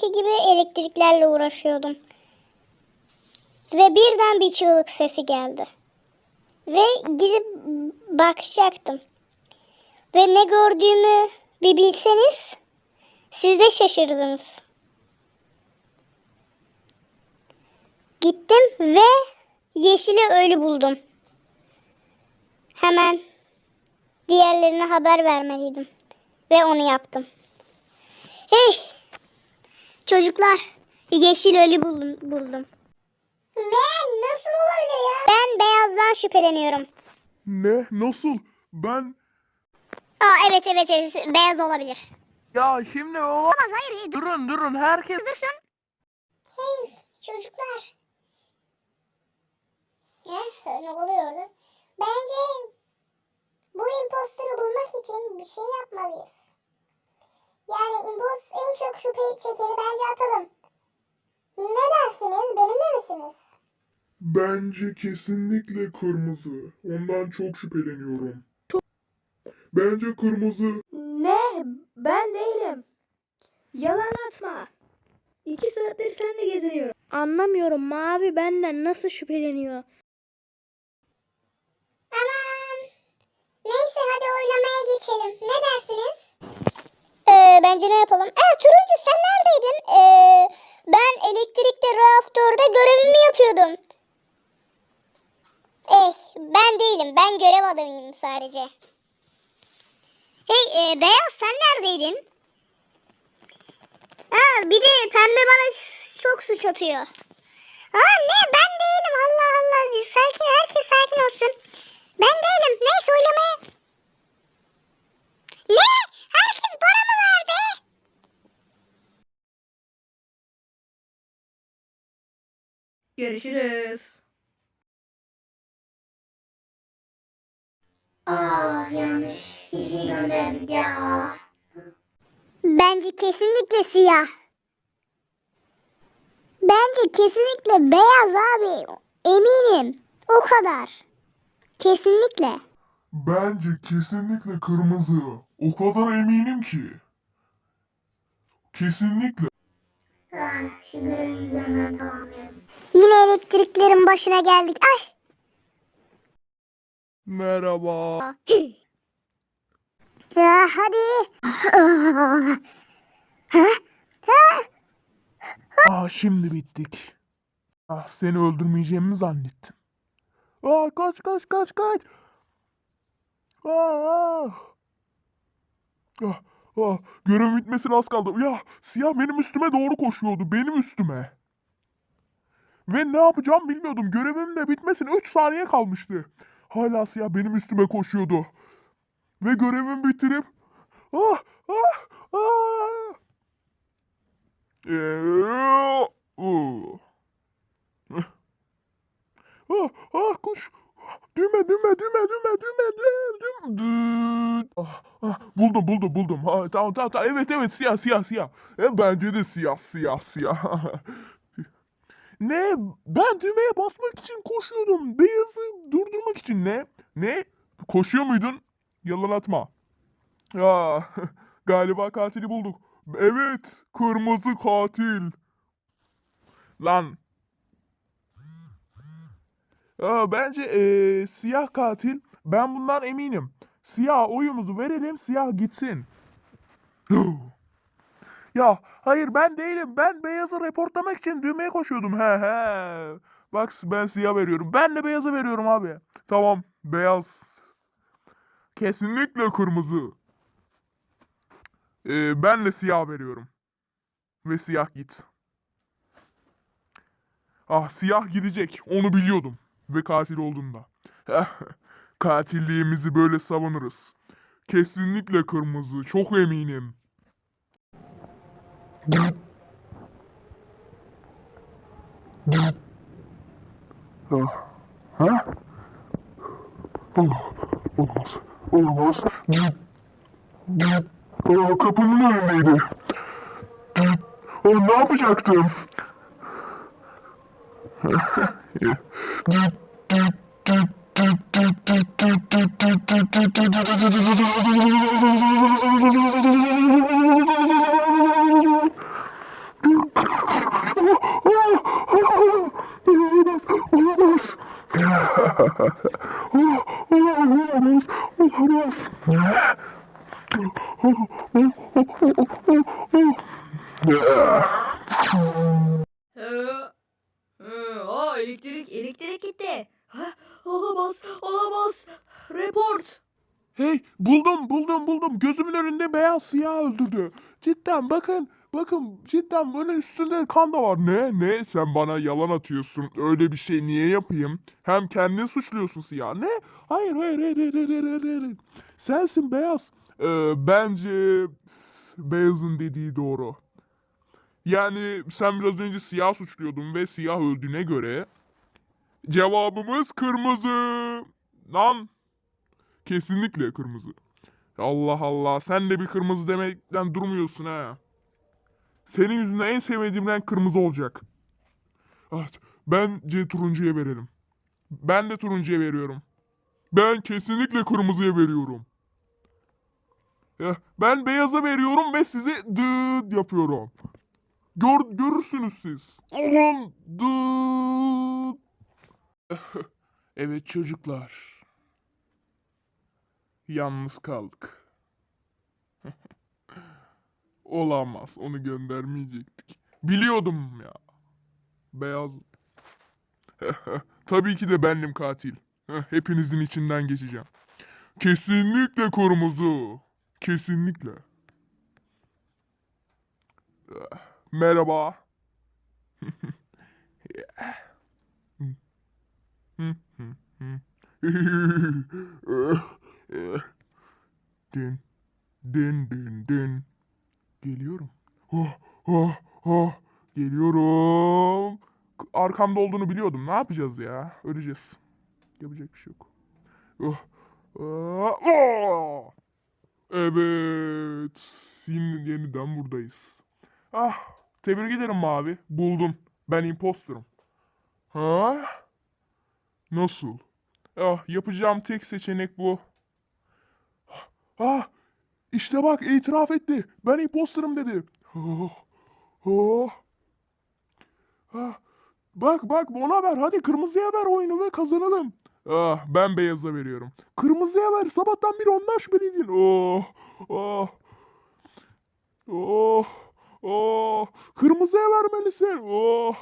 zamanki gibi elektriklerle uğraşıyordum. Ve birden bir çığlık sesi geldi. Ve gidip bakacaktım. Ve ne gördüğümü bir bilseniz siz de şaşırdınız. Gittim ve yeşili ölü buldum. Hemen diğerlerine haber vermeliydim. Ve onu yaptım. Hey! Çocuklar, yeşil ölü buldum. buldum. Ne? Nasıl olabilir ya? Ben beyazdan şüpheleniyorum. Ne? Nasıl? Ben... Aa evet evet, evet beyaz olabilir. Ya şimdi o... Olamaz hayır. hayır. Durun durun herkes... Dursun. Hey çocuklar. Heh, ne oluyordu? Bence bu impostoru bulmak için bir şey yapmalıyız. Yani impos en çok şüphe çekeni bence atalım. Ne dersiniz? Benimle misiniz? Bence kesinlikle kırmızı. Ondan çok şüpheleniyorum. Bence kırmızı. Ne? Ben değilim. Yalan atma. İki saattir seninle geziniyorum. Anlamıyorum mavi benden nasıl şüpheleniyor. Aman. Neyse hadi oylamaya geçelim. Ne dersiniz? Ee, bence ne yapalım? Ee, Turuncu sen neredeydin? Ee, ben elektrikte reaktörde görevimi yapıyordum. Eh ben değilim. Ben görev adamıyım sadece. Hey e, Beyaz sen neredeydin? Ha, bir de pembe bana çok suç atıyor. Aa ne ben değilim Allah Allah. Sakin herkes sakin olsun. Ben değilim. Neyse oylamaya. Ne? Herkes bana mı verdi? Görüşürüz. Bence kesinlikle siyah. Bence kesinlikle beyaz abi. Eminim. O kadar. Kesinlikle. Bence kesinlikle kırmızı. O kadar eminim ki. Kesinlikle. Yine elektriklerin başına geldik. Ay. Merhaba. Ya hadi. ha? Ha? Ah şimdi bittik. Ah seni öldürmeyeceğimi zannettim. Ah kaç kaç kaç kaç. Ah ah. Ah, ah. Görevim bitmesine az kaldı. Ya siyah benim üstüme doğru koşuyordu. Benim üstüme. Ve ne yapacağım bilmiyordum. Görevim de bitmesine 3 saniye kalmıştı. Hala siyah benim üstüme koşuyordu. Ve görevimi bitirip ah ah ah. Ah, ah, koş. Düğme, düğme, düğme, düğme, düğme, düğme. Ah, ah, buldum, buldum, buldum. Ha, tamam, tamam, tamam. Evet, evet, siyah, siyah, siyah. E, bence de siyah, siyah, siyah. ne? Ben düğmeye basmak için koşuyordum. Beyazı durdurmak için ne? Ne? Koşuyor muydun? Yalan atma. Ya, galiba katili bulduk. Evet, kırmızı katil. Lan. Aa, bence eee, siyah katil. Ben bundan eminim. Siyah oyumuzu verelim, siyah gitsin. ya hayır ben değilim. Ben beyazı reportlamak için düğmeye koşuyordum. He he. Bak ben siyah veriyorum. Ben de beyazı veriyorum abi. Tamam, beyaz. Kesinlikle kırmızı. Ee, ben de siyah veriyorum. Ve siyah git. Ah siyah gidecek. Onu biliyordum. Ve katil olduğunda. Katilliğimizi böyle savunuruz. Kesinlikle kırmızı. Çok eminim. Ha? Ha? Oh, olmaz. Olmaz. Aa, kapının önündeydi. Aa, ne yapacaktım? Olamaz. Olamaz. Aa, elektrik elektrik gitti. Ha, olamaz olamaz. Report. Hey buldum buldum buldum. Gözümün önünde beyaz siyah öldürdü. Cidden bakın bakın cidden bunun üstünde kan da var. Ne ne sen bana yalan atıyorsun. Öyle bir şey niye yapayım? Hem kendini suçluyorsun siyah. Ne? Hayır hayır hayır hayır hayır, hayır, hayır. Sensin beyaz. Ee, bence beyazın dediği doğru. Yani sen biraz önce siyah suçluyordun ve siyah öldüğüne göre cevabımız kırmızı. Lan Kesinlikle kırmızı. Allah Allah. Sen de bir kırmızı demekten durmuyorsun ha. Senin yüzünden en sevmediğim renk kırmızı olacak. Evet. Bence turuncuya verelim. Ben de turuncuya veriyorum. Ben kesinlikle kırmızıya veriyorum. Ya, ben beyaza veriyorum ve size dıt yapıyorum. Gör, görürsünüz siz. Ulan dıt. evet çocuklar. Yalnız kaldık. Olamaz. Onu göndermeyecektik. Biliyordum ya. Beyaz. Tabii ki de bendim katil. Hepinizin içinden geçeceğim. Kesinlikle kırmızı. Kesinlikle. Merhaba. Din, din, din, din. Geliyorum. Oh, oh, oh. Geliyorum. Arkamda olduğunu biliyordum. Ne yapacağız ya? Öleceğiz. Yapacak bir şey yok. Oh. Oh. Oh. Evet. Yine yeniden buradayız. Ah. Tebrik ederim mavi. Buldun. Ben imposterım. Ha? Nasıl? Ah, yapacağım tek seçenek bu. Ah, işte bak itiraf etti. Ben imposterım dedi. Oh, oh. Ah, bak bak ona ver. Hadi kırmızıya ver oyunu ve kazanalım. Ah, ben beyaza veriyorum. Kırmızıya ver. Sabahtan beri ondan şüpheliydin. Oh, oh. Oh, oh. Kırmızıya vermelisin. Oh,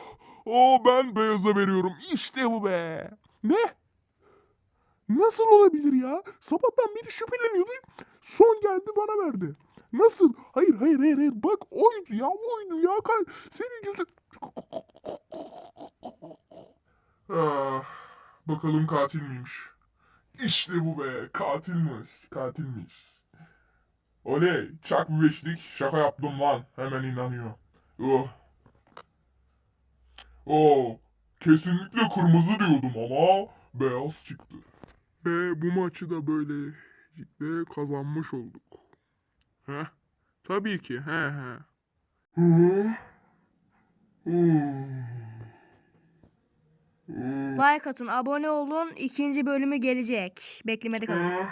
oh ben beyaza veriyorum. İşte bu be. Ne? Nasıl olabilir ya? Sabahtan beri şüpheleniyordu. Son geldi bana verdi. Nasıl? Hayır hayır hayır hayır. Bak oydu ya oydu ya. Senin yüzün... Ah, bakalım katil miymiş? İşte bu be. Katilmiş. Katilmiş. Oley. Çak bir beşlik. Şaka yaptım lan. Hemen inanıyor. Oh. Oh. Kesinlikle kırmızı diyordum ama beyaz çıktı. Ve bu maçı da böylelikle kazanmış olduk. Heh. Tabii ki. He he. Hı? Like atın, abone olun. İkinci bölümü gelecek. Beklemede kalın.